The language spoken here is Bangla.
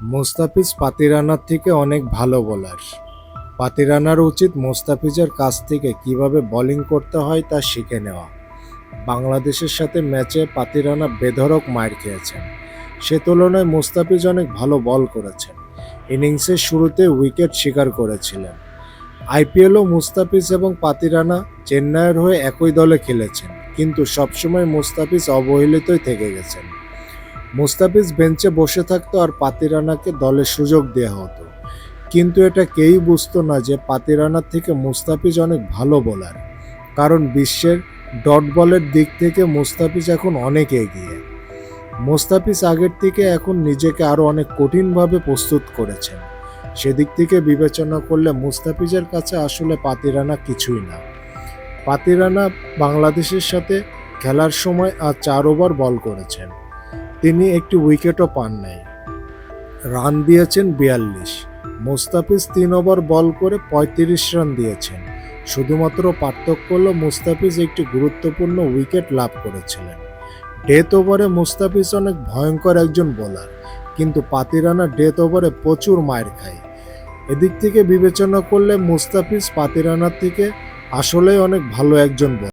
মোস্তাফিজ পাতিরানার থেকে অনেক ভালো বোলার। পাতিরানার উচিত মোস্তাফিজের কাছ থেকে কীভাবে বোলিং করতে হয় তা শিখে নেওয়া। বাংলাদেশের সাথে ম্যাচে পাতিরানা বেধড়ক মার খেয়েছেন। সে তুলনায় মোস্তাফিজ অনেক ভালো বল করেছেন। ইনিংসের শুরুতে উইকেট শিকার করেছিলেন। আইপিএলও মুস্তাফিজ এবং পাতিরানা চেন্নাইয়ের হয়ে একই দলে খেলেছেন, কিন্তু সবসময় মুস্তাফিজ অবহেলিতই থেকে গেছেন। মুস্তাফিজ বেঞ্চে বসে থাকতো আর পাতিরানাকে দলে সুযোগ দেওয়া হতো। কিন্তু এটা কেউই বুঝতো না যে পাতিরানার থেকে মুস্তাফিজ অনেক ভালো বোলার। কারণ বিশ্বের ডট বলের দিক থেকে মুস্তাফিজ এখন অনেক এগিয়ে। মুস্তাফিজ আগের থেকে এখন নিজেকে আরও অনেক কঠিনভাবে প্রস্তুত করেছেন। সেদিক থেকে বিবেচনা করলে মুস্তাফিজের কাছে আসলে পাতিরানা কিছুই না। পাতিরানা বাংলাদেশের সাথে খেলার সময় আর চার ওভার বল করেছেন। তিনি একটি উইকেটও পান নাই। রান দিয়েছেন বিয়াল্লিশ। মুস্তাফিজ তিন ওভার বল করে পঁয়ত্রিশ রান দিয়েছেন। শুধুমাত্র পার্থক্য হল মুস্তাফিজ একটি গুরুত্বপূর্ণ উইকেট লাভ করেছিলেন। ডেথ ওভারে মুস্তাফিজ অনেক ভয়ঙ্কর একজন বোলার, কিন্তু পাতিরানা ডেথ ওভারে প্রচুর মায়ের খায়। এদিক থেকে বিবেচনা করলে মুস্তাফিজ পাতিরানার থেকে আসলেই অনেক ভালো একজন বোলার।